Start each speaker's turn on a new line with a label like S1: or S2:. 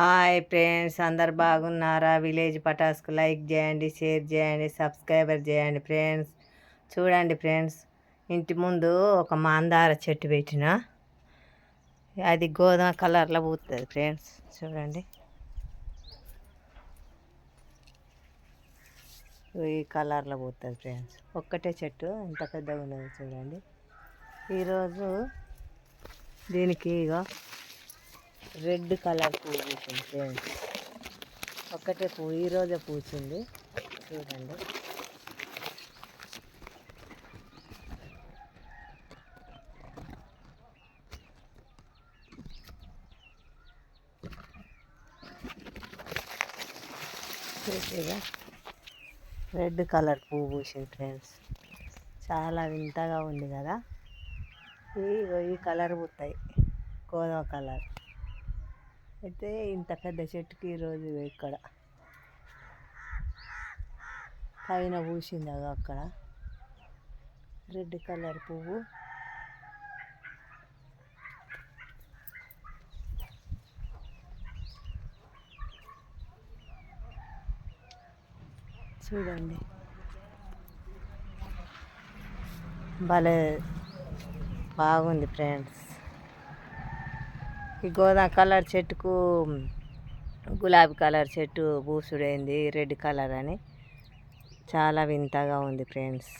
S1: Hi friends అందరు బాగున్నారా? Village పటాస్కు లైక్ చేయండి షేర్ చేయండి సబ్స్క్రైబర్ చేయండి ఫ్రెండ్స్. చూడండి ఫ్రెండ్స్ ఇంటి ముందు ఒక మందార చెట్టు పెట్టిన. అది గోధుమ కలర్లో పూస్తుంది ఫ్రెండ్స్ చూడండి. ఈ కలర్లో పూతుంది ఫ్రెండ్స్. ఒక్కటే చెట్టు ఎంత పెద్దగా ఉన్నది చూడండి. ఈరోజు దీనికి ఇక రెడ్ కలర్ పువ్వు పూసింది ఫ్రెండ్స్ ఒక్కటే పువ్వు ఈరోజే పూసింది. చూడండి. చూసేగా రెడ్ కలర్ పువ్వు పూసింది ఫ్రెండ్స్. చాలా వింతగా ఉంది కదా? ఈ కలర్ పుట్టాయి. గోధుమ కలర్. అయితే ఇంత పెద్ద చెట్టుకి ఈరోజు ఇక్కడ. పైన పూసింది అక్కడ. రెడ్ కలర్ పువ్వు. చూడండి. భలే బాగుంది ఫ్రెండ్స్. ఈ గోధుమ కలర్ చెట్టుకు గులాబీ కలర్ చెట్టు బూసుడైంది రెడ్ కలర్ అని. చాలా వింతగా ఉంది ఫ్రెండ్స్.